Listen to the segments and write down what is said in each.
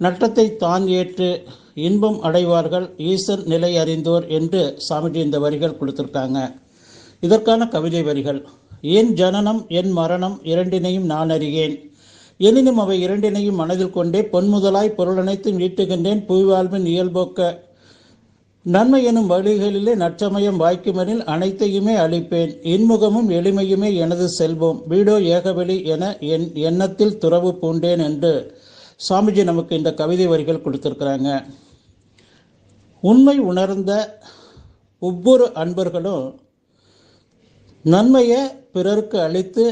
நட்டத்தை தான் ஏற்று இன்பம் அடைவார்கள் ஈசன் நிலை அறிந்தோர் என்று சாமிஜி இந்த வரிகள் கொடுத்துருக்காங்க. இதற்கான கவிதை வரிகள் என் ஜனனம் என் மரணம் இரண்டினையும் நான் அறியேன். எனினும் அவை இரண்டினையும் மனதில் கொண்டே பொன்முதலாய் பொருளனைத்தும் ஈட்டுகின்றேன் புவிவாழ்வின் இயல்போக்க நன்மை எனும் வழிகளிலே நற்சமயம் வாய்க்குமெனில் அனைத்தையுமே அளிப்பேன். இன்முகமும் எளிமையுமே எனது செல்வம். வீடோ ஏகவெளி என என் எண்ணத்தில் துறவு பூண்டேன் என்று சாமிஜி நமக்கு இந்த கவிதை வரிகள் கொடுத்துருக்குறாங்க. உண்மை உணர்ந்த ஒவ்வொரு அன்பர்களும் நன்மையை பிறருக்கு அளித்து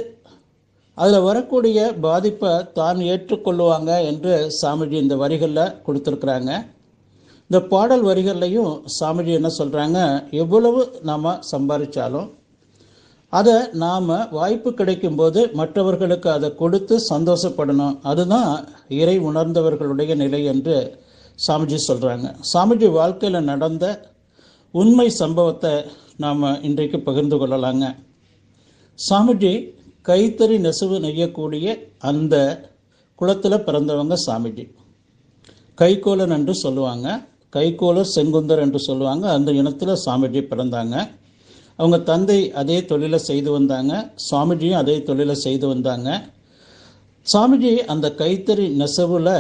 அதில் வரக்கூடிய பாதிப்பை தான் ஏற்றுக்கொள்ளுவாங்க என்று சாமிஜி இந்த வரிகளில் கொடுத்துருக்குறாங்க. இந்த பாடல் வரிகள்லையும் சாமிஜி என்ன சொல்கிறாங்க எவ்வளவு நாம் சம்பாதிச்சாலும் அதை நாம் வாய்ப்பு கிடைக்கும்போது மற்றவர்களுக்கு அதை கொடுத்து சந்தோஷப்படணும். அதுதான் இறை உணர்ந்தவர்களுடைய நிலை என்று சாமிஜி சொல்கிறாங்க சாமிஜி வாழ்க்கையில் நடந்த உண்மை சம்பவத்தை நாம் இன்றைக்கு பகிர்ந்து கொள்ளலாங்க. சாமிஜி கைத்தறி நெசவு நெய்யக்கூடிய அந்த குளத்தில் பிறந்தவங்க சாமிஜி. கைகோலன் என்று சொல்லுவாங்க. கைகோலர் செங்குந்தர் என்று சொல்லுவாங்க. அந்த இனத்தில் சாமிஜி பிறந்தாங்க. அவங்க தந்தை அதே தொழிலை செய்து வந்தாங்க சுவாமிஜியும் அதே தொழிலை செய்து வந்தாங்க. சாமிஜி அந்த கைத்தறி நெசவில்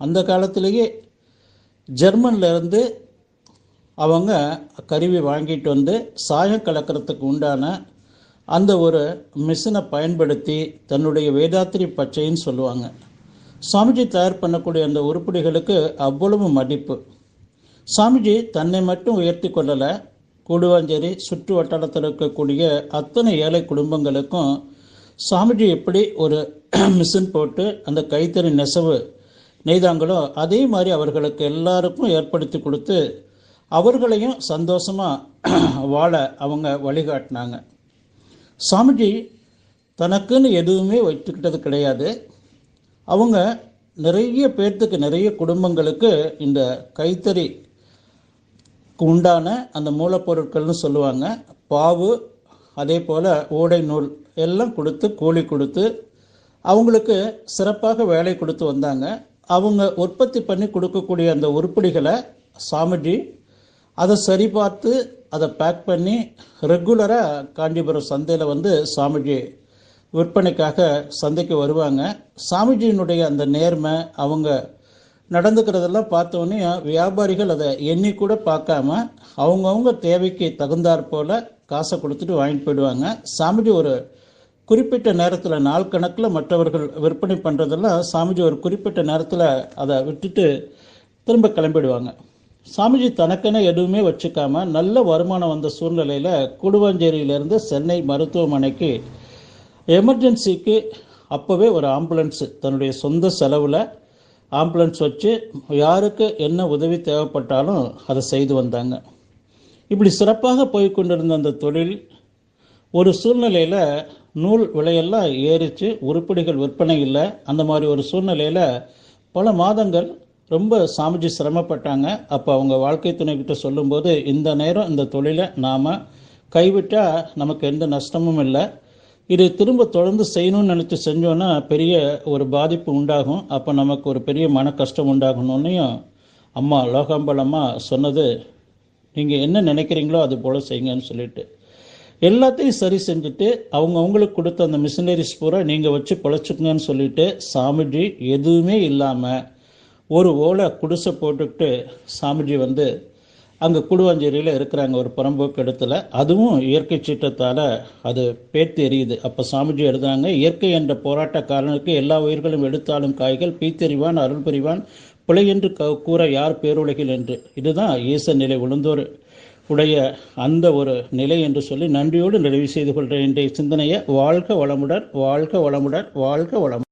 அந்த காலத்திலேயே ஜெர்மன்லேருந்து அவங்க கருவி வாங்கிட்டு வந்து சாயம் கலக்கிறதுக்கு உண்டான அந்த ஒரு மிஷினை பயன்படுத்தி தன்னுடைய வேதாத்திரி பச்சைன்னு சொல்லுவாங்க. சாமிஜி தயார் பண்ணக்கூடிய அந்த உருப்படிகளுக்கு அவ்வளவு மதிப்பு. சாமிஜி தன்னை மட்டும் உயர்த்தி கொள்ளலை கூடுவாஞ்சேரி சுற்று வட்டாரத்தில் இருக்கக்கூடிய அத்தனை ஏழை குடும்பங்களுக்கும் சாமிஜி எப்படி ஒரு மிஷின் போட்டு அந்த கைத்தறி நெசவு நெய்தாங்களோ அதே மாதிரி அவர்களுக்கு எல்லாருக்கும் ஏற்படுத்தி கொடுத்து அவர்களையும் சந்தோஷமாக வாழ அவங்க வழிகாட்டினாங்க. சாமிஜி தனக்குன்னு எதுவுமே வைத்துக்கிட்டது கிடையாது. அவங்க நிறைய பேர்த்துக்கு நிறைய குடும்பங்களுக்கு இந்த கைத்தறி உண்டான அந்த மூலப்பொருட்கள்னு சொல்லுவாங்க. பாவு அதே போல் ஓடை நூல் எல்லாம் கொடுத்து கூலி கொடுத்து அவங்களுக்கு சிறப்பாக வேலை கொடுத்து வந்தாங்க. அவங்க உற்பத்தி பண்ணி கொடுக்கக்கூடிய அந்த உருப்படிகளை சாமிஜி அதை சரிபார்த்து அதை பேக் பண்ணி ரெகுலராக காஞ்சிபுரம் சந்தையில் வந்து சாமிஜி விற்பனைக்காக சந்தைக்கு வருவாங்க. சாமிஜியினுடைய அந்த நேர்மை அவங்க நடந்துக்கிறதெல்லாம் பார்த்தோன்னே வியாபாரிகள் அதை எண்ணி கூட பார்க்காம அவங்கவுங்க தேவைக்கு தகுந்தாற் போல் காசை கொடுத்துட்டு வாங்கிட்டு போயிடுவாங்க. சாமிஜி ஒரு குறிப்பிட்ட நேரத்தில் நாள் கணக்கில் மற்றவர்கள் விற்பனை பண்ணுறதெல்லாம் சாமிஜி ஒரு குறிப்பிட்ட நேரத்தில் அதை விட்டுட்டு திரும்ப கிளம்பிடுவாங்க. சாமிஜி தனக்கென எதுவுமே வச்சுக்காம நல்ல வருமானம் வந்த சூழ்நிலையில் குடுவாஞ்சேரியிலேருந்து சென்னை மருத்துவமனைக்கு எமர்ஜென்சிக்கு அப்போவே ஒரு ஆம்புலன்ஸு தன்னுடைய சொந்த செலவில் ஆம்புலன்ஸ் வச்சு யாருக்கு என்ன உதவி தேவைப்பட்டாலும் அதை செய்து வந்தாங்க. இப்படி சிறப்பாக போய்கொண்டிருந்த அந்த தொழில் ஒரு சூழ்நிலையில் நூல் விலையெல்லாம் ஏறிச்சு உருப்படிகள் விற்பனை இல்லை. அந்த மாதிரி ஒரு சூழ்நிலையில் பல மாதங்கள் ரொம்ப சாமிஜி சிரமப்பட்டாங்க. அப்போ அவங்க வாழ்க்கை துணைக்கிட்ட சொல்லும்போது இந்த நேரம் இந்த தொழிலை நாம் கைவிட்டால் நமக்கு எந்த நஷ்டமும் இல்லை. இது திரும்ப தொடர்ந்து செய்யணும்னு நினச்சி செஞ்சோன்னா பெரிய ஒரு பாதிப்பு உண்டாகும். அப்போ நமக்கு ஒரு பெரிய மன கஷ்டம் உண்டாகணுன்னையும் அம்மா லோகாம்பலம்மா சொன்னது. நீங்கள் என்ன நினைக்கிறீங்களோ அது போல் செய்யுங்கன்னு சொல்லிட்டு. எல்லாத்தையும் சரி செஞ்சுட்டு அவங்க அவங்களுக்கு கொடுத்த அந்த மிஷினரிஸ் பூரா நீங்கள் வச்சு பொழைச்சிக்கங்கன்னு சொல்லிட்டு சாமிஜி எதுவுமே இல்லாமல் ஒரு ஓலை குடிசை போட்டுக்கிட்டு சாமிஜி வந்து அங்கே கூடுவாஞ்சேரியில் இருக்கிறாங்க ஒரு புறம்போக்கு இடத்துல. அதுவும் இயற்கை சீற்றத்தால் அது பேத்து எரியுது அப்போ சாமிஜி எழுதுறாங்க இயற்கை என்ற போராட்டக்காரனுக்கு எல்லா உயிர்களும் எடுத்தாலும் காய்கள் பீத்தெறிவான் அருள் புரிவான் பிழை என்று க கூற யார் பேருலகில் என்று. இதுதான் ஈச நிலை உளுந்தோர் உடைய அந்த ஒரு நிலை என்று சொல்லி நன்றியோடு நிறைவு செய்து கொள்கிற இன்றைய சிந்தனையை வாழ்க வளமுடன் வாழ்க வளமுடன் வாழ்க வளம்